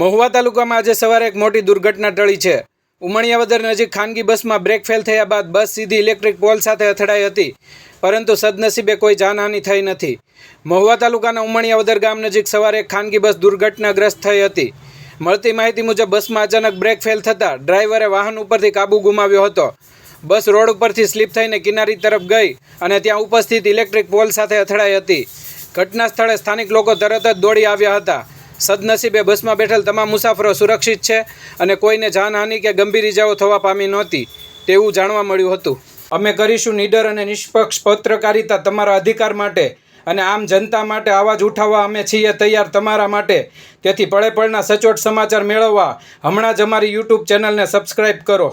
મહુવા તાલુકામાં આજે સવારે એક મોટી દુર્ઘટના ટળી છે. ઉમણિયાવદર નજીક ખાનગી બસમાં બ્રેક ફેલ થયા બાદ બસ સીધી ઇલેક્ટ્રિક પોલ સાથે અથડાઈ હતી, પરંતુ સદનસીબે કોઈ જાનહાનિ થઈ નથી. મહુવા તાલુકાના ઉમણિયાવદર ગામ નજીક સવારે એક ખાનગી બસ દુર્ઘટનાગ્રસ્ત થઈ હતી. મળતી માહિતી મુજબ, બસમાં અચાનક બ્રેક ફેલ થતાં ડ્રાઈવરે વાહન ઉપરથી કાબુ ગુમાવ્યો હતો. બસ રોડ ઉપરથી સ્લીપ થઈને કિનારી તરફ ગઈ અને ત્યાં ઉપસ્થિત ઇલેક્ટ્રિક પોલ સાથે અથડાઈ હતી. ઘટના સ્થળે સ્થાનિક લોકો તરત જ દોડી આવ્યા હતા. સદનસીબે બસમાં બેઠેલ તમામ મુસાફરો સુરક્ષિત છે અને કોઈને જાનહાનિ કે ગંભીર ઇજાઓ થવા પામી નહોતી તેવું જાણવા મળ્યું હતું. અમે કરીશું નીડર અને નિષ્પક્ષ પત્રકારિતા તમારા અધિકાર માટે અને આમ જનતા માટે અવાજ ઉઠાવવા અમે છીએ તૈયાર તમારા માટે. તેથી પળે પળના સચોટ સમાચાર મેળવવા હમણાં જ અમારી યુટ્યુબ ચેનલને સબસ્ક્રાઈબ કરો.